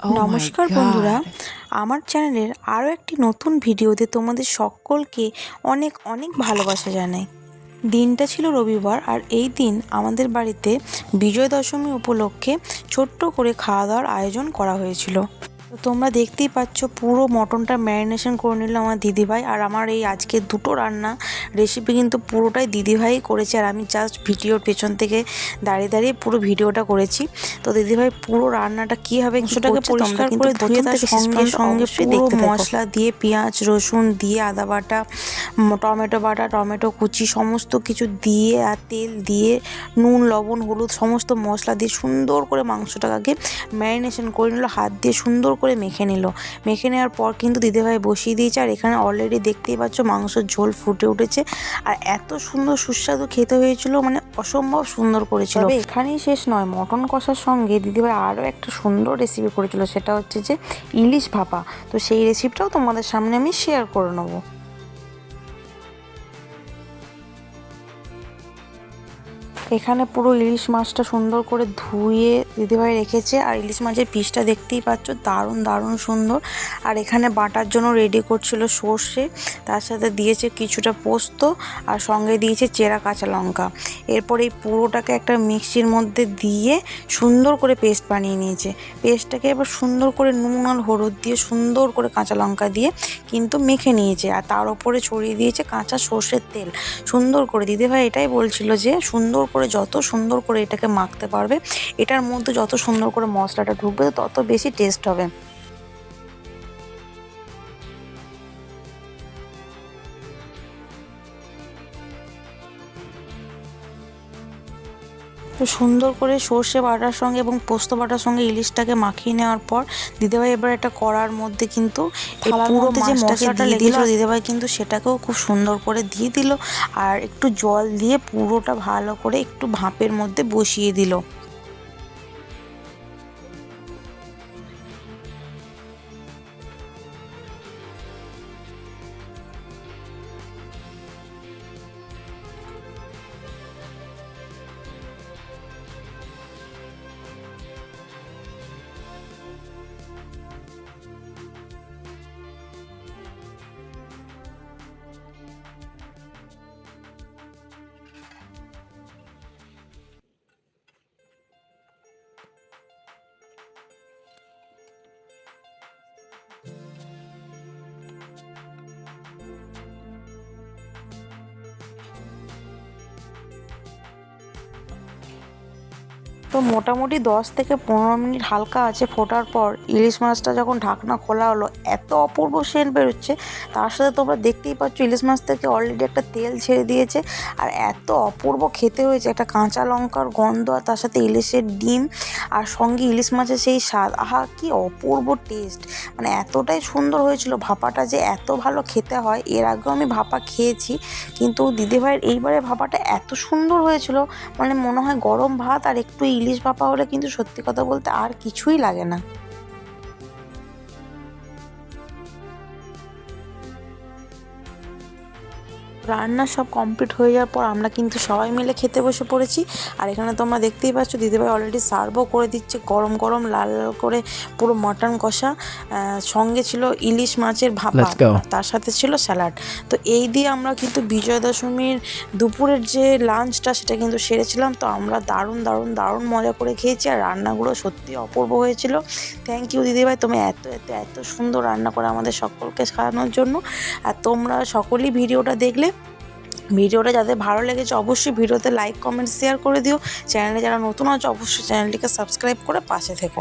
Oh নমস্কার বন্ধুরা আমার চ্যানেলের আরও একটি নতুন ভিডিওতে তোমাদের সকলকে অনেক অনেক ভালোবাসা জানাই। দিনটা ছিল রবিবার আর এই দিন আমাদের বাড়িতে বিজয় দশমী উপলক্ষে ছোট্ট করে খাওয়া দাওয়ার আয়োজন করা হয়েছিল। তোমরা দেখতেই পাচ্ছ পুরো মটনটা ম্যারিনেশন করে নিল আমার দিদিভাই। আর আমার এই আজকে দুটো রান্না রেসিপি কিন্তু পুরোটাই দিদিভাই করেছে। আর আমি জাস্ট ভিডিওর পেছন থেকে দাঁড়িয়ে দাঁড়িয়ে পুরো ভিডিওটা করেছি। তো দিদিভাই পুরো রান্নাটা কীভাবে মাংসটাকে পরিষ্কার করে ধুয়ে তার সঙ্গে সঙ্গে পুরো মশলা দিয়ে পেঁয়াজ রসুন দিয়ে আদা বাটা টমেটো বাটা টমেটো কুচি সমস্ত কিছু দিয়ে আর তেল দিয়ে নুন লবণ হলুদ সমস্ত মশলা দিয়ে সুন্দর করে মাংসটাকে ম্যারিনেশন করে নিল। হাত দিয়ে সুন্দর করে মেখে নিল। মেখে নেওয়ার পর কিন্তু দিদিভাই বসিয়ে দিয়েছে আর এখানে অলরেডি দেখতেই পাচ্ছ মাংসর ঝোল ফুটে উঠেছে। আর এত সুন্দর সুস্বাদু খেতে হয়েছিল মানে অসম্ভব সুন্দর করেছিল। এখানেই শেষ নয়, মটন কষার সঙ্গে দিদিভাই আরও একটা সুন্দর রেসিপি করেছিল, সেটা হচ্ছে যে ইলিশ ভাপা। তো সেই রেসিপিটাও তোমাদের সামনে আমি শেয়ার করে নেব। এখানে পুরো ইলিশ মাছটা সুন্দর করে ধুয়ে দিদিভাই রেখেছে, আর ইলিশ মাছের পিসটা দেখতেই পাচ্ছ, দারুণ দারুণ সুন্দর। আর এখানে বাটার জন্য রেডি করছিল সর্ষে, তার সাথে দিয়েছে কিছুটা পোস্ত, আর সঙ্গে দিয়েছে চেরা কাঁচা লঙ্কা। এরপর এই পুরোটাকে একটা মিক্সির মধ্যে দিয়ে সুন্দর করে পেস্ট বানিয়ে নিয়েছে। পেস্টটাকে এবার সুন্দর করে নুন আর হলুদ দিয়ে সুন্দর করে কাঁচা লঙ্কা দিয়ে কিন্তু মেখে নিয়েছে, আর তার উপরে ছড়িয়ে দিয়েছে কাঁচা সর্ষের তেল। সুন্দর করে, দিদিভাই এটাই বলছিল যে সুন্দর করে যত সুন্দর করে এটাকে মাখতে পারবে, এটার মধ্যে যত সুন্দর করে মশলাটা ঢুকবে, তত বেশি টেস্ট হবে। তো সুন্দর করে সর্ষে বাটার সঙ্গে এবং পোস্ত বাটার সঙ্গে ইলিশটাকে মাখিয়ে নেওয়ার পর দিদিভাই এবার একটা কড়ার মধ্যে কিন্তু পুরো যে মশলাটা লেগে দিল। দিদিভাই কিন্তু সেটাকেও খুব সুন্দর করে দিয়ে দিল আর একটু জল দিয়ে পুরোটা ভালো করে একটু ভাপের মধ্যে বসিয়ে দিল। তো মোটামুটি দশ থেকে পনেরো মিনিট হালকা আছে ফোটার পর ইলিশ মাছটা যখন ঢাকনা খোলা হলো, এত অপূর্ব সেন্ট বেরোচ্ছে। তার সাথে তোমরা দেখতেই পাচ্ছ ইলিশ মাছ থেকে অলরেডি একটা তেল ছেড়ে দিয়েছে আর এত অপূর্ব খেতে হয়েছে, একটা কাঁচা লঙ্কার গন্ধ আর তার সাথে ইলিশের ডিম আর সঙ্গে ইলিশ মাছের সেই স্বাদ। আহা, কি অপূর্ব টেস্ট মানে এতটাই সুন্দর হয়েছিল ভাপাটা যে এত ভালো খেতে হয়। এর আগেও আমি ভাপা খেয়েছি, কিন্তু দিদিভাইয়ের এইবারে ভাপাটা এত সুন্দর হয়েছিল মানে মনে হয় গরম ভাত আর একটু ইলিশ ভাপা হলে কিন্তু সত্যি কথা বলতে আর কিছুই লাগে না। রান্না সব কমপ্লিট হয়ে যাওয়ার পর আমরা কিন্তু সবাই মিলে খেতে বসে পড়েছি। আর এখানে তোমরা দেখতেই পাচ্ছ দিদিভাই অলরেডি সার্ভও করে দিচ্ছে গরম গরম লাল লাল করে পুরো মটন কষা। সঙ্গে ছিল ইলিশ মাছের ভাপা তার সাথে ছিল স্যালাড তো এই দিয়ে আমরা কিন্তু বিজয়া দশমীর দুপুরের যে লাঞ্চটা সেটা কিন্তু সেরেছিলাম। তো আমরা দারুণ দারুণ দারুণ মজা করে খেয়েছি আর রান্নাগুলো সত্যি অপূর্ব হয়েছিল। থ্যাংক ইউ দিদিভাই তুমি এত এত এত সুন্দর রান্না করে আমাদের সকলকে খাওয়ানোর জন্য। আর তোমরা সকলেই ভিডিওটা দেখলে ভিডিওটা যাদের ভালো লেগেছে অবশ্যই ভিডিওতে লাইক কমেন্ট শেয়ার করে দিও। চ্যানেলে যারা নতুন আছে, অবশ্যই চ্যানেলটিকে সাবস্ক্রাইব করে পাশে থেকো।